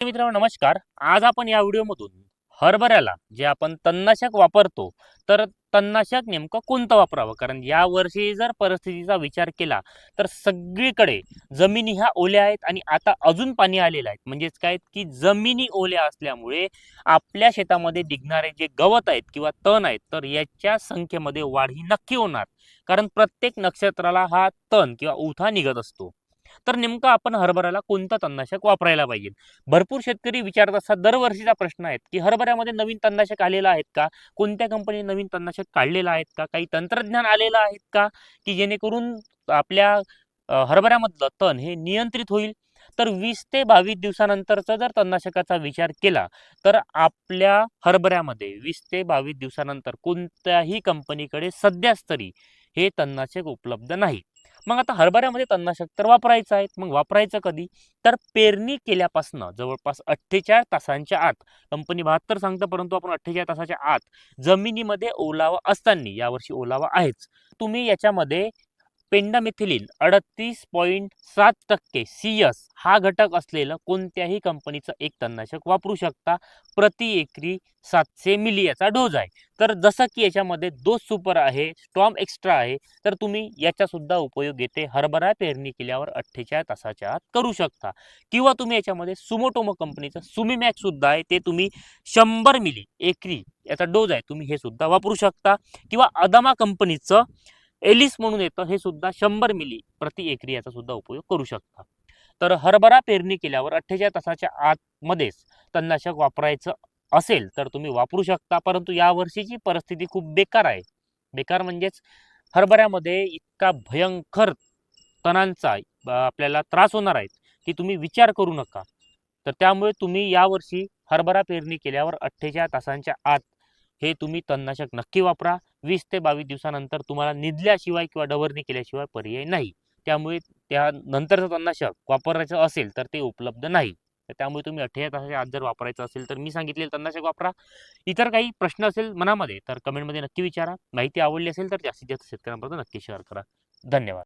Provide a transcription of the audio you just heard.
मित्रांनो नमस्कार. आज आपण या व्हिडिओमधून हरभऱ्याला जे आपण तणनाशक वापरतो तर तणनाशक नेमकं कोणतं वापरावं? कारण या वर्षी जर परिस्थितीचा विचार केला तर सगळीकडे जमिनी ह्या ओल्या आहेत आणि आता अजून पाणी आलेलं आहे. म्हणजेच काय की जमिनी ओल्या असल्यामुळे आपल्या शेतामध्ये निघणारे जे गवत आहेत किंवा तण आहेत तर याच्या संख्येमध्ये वाढ ही नक्की होणार. कारण प्रत्येक नक्षत्राला हा तण किंवा उथा निघत असतो. तर नेमकं आपण हरभऱ्याला कोणतं तणनाशक वापरायला पाहिजे? भरपूर शेतकरी विचारत असतात दरवर्षीचा प्रश्न आहे की हरभऱ्यामध्ये नवीन तणनाशक आलेलं आहेत का? कोणत्या कंपनी नवीन तणनाशक काढलेलं आहेत का? काही तंत्रज्ञान आलेलं आहेत का? की जेणेकरून आपल्या हरभऱ्यामधलं तण हे नियंत्रित होईल? तर वीस ते बावीस दिवसानंतरचा जर तणनाशकाचा विचार केला तर आपल्या हरभऱ्यामध्ये वीस ते बावीस दिवसानंतर कोणत्याही कंपनीकडे सध्याच तरी हे तणनाशक उपलब्ध नाही. मग आता हरभऱ्यामध्ये तणनाशक तर वापरायचं आहे. मग वापरायचं कधी? तर पेरणी केल्यापासनं जवळपास अठ्ठेचाळीस तासांच्या आत. कंपनी बहात्तर सांगतं परंतु आपण अठ्ठेचाळीस तासाच्या आत जमिनीमध्ये ओलावा असताना यावर्षी ओलावा आहेच. तुम्ही याच्यामध्ये पेंडामिथिलीन अडतीस पॉईंट सात टक्के सी एस हा घटक असलेलं कोणत्याही कंपनीचं एक तणनाशक वापरू शकता. प्रति एकरी सातशे मिली याचा डोज आहे. तर जसं की याच्यामध्ये दोस सुपर आहे स्टॉम एक्स्ट्रा आहे तर तुम्ही याचासुद्धा उपयोग येते हरभरा पेरणी केल्यावर अठ्ठेचाळीस तासाच्या आत करू शकता. किंवा तुम्ही याच्यामध्ये सुमोटोमो कंपनीचं सुमीमॅक्ससुद्धा आहे ते तुम्ही शंभर मिली एकरी याचा डोज आहे तुम्ही हे सुद्धा वापरू शकता. किंवा अदामा कंपनीचं एलिस म्हणून येतं हे सुद्धा शंभर मिली प्रति एकरी याचा सुद्धा उपयोग करू शकता तर हरभरा पेरणी केल्यावर अठ्ठेचाळीस तासाच्या आतमध्येच तणनाशक वापरायचं असेल तर तुम्ही वापरू शकता परंतु यावर्षीची परिस्थिती खूप बेकार आहे. बेकार म्हणजेच हरभऱ्यामध्ये इतका भयंकर तणांचा आपल्याला त्रास होणार आहे की तुम्ही विचार करू नका. तर त्यामुळे तुम्ही यावर्षी हरभरा पेरणी केल्यावर अठ्ठेचाळीस तासांच्या आत हे तुम्ही तणनाशक नक्की वापरा. वीस ते बावीस दिवसानंतर तुम्हाला निधल्याशिवाय किंवा डवरणी केल्याशिवाय पर्याय नाही. त्यामुळे त्या नंतरचं तणनाशक वापरायचं असेल तर ते उपलब्ध नाही. तर त्यामुळे तुम्ही अठ्ठेचाळीस तासाच्या आत जर वापरायचं असेल तर मी सांगितलेलं तणनाशक वापरा. इतर काही प्रश्न असेल मनामध्ये तर कमेंटमध्ये नक्की विचारा. माहिती आवडली असेल तर जास्तीत जास्त शेतकऱ्यांपर्यंत नक्की शेअर करा. धन्यवाद.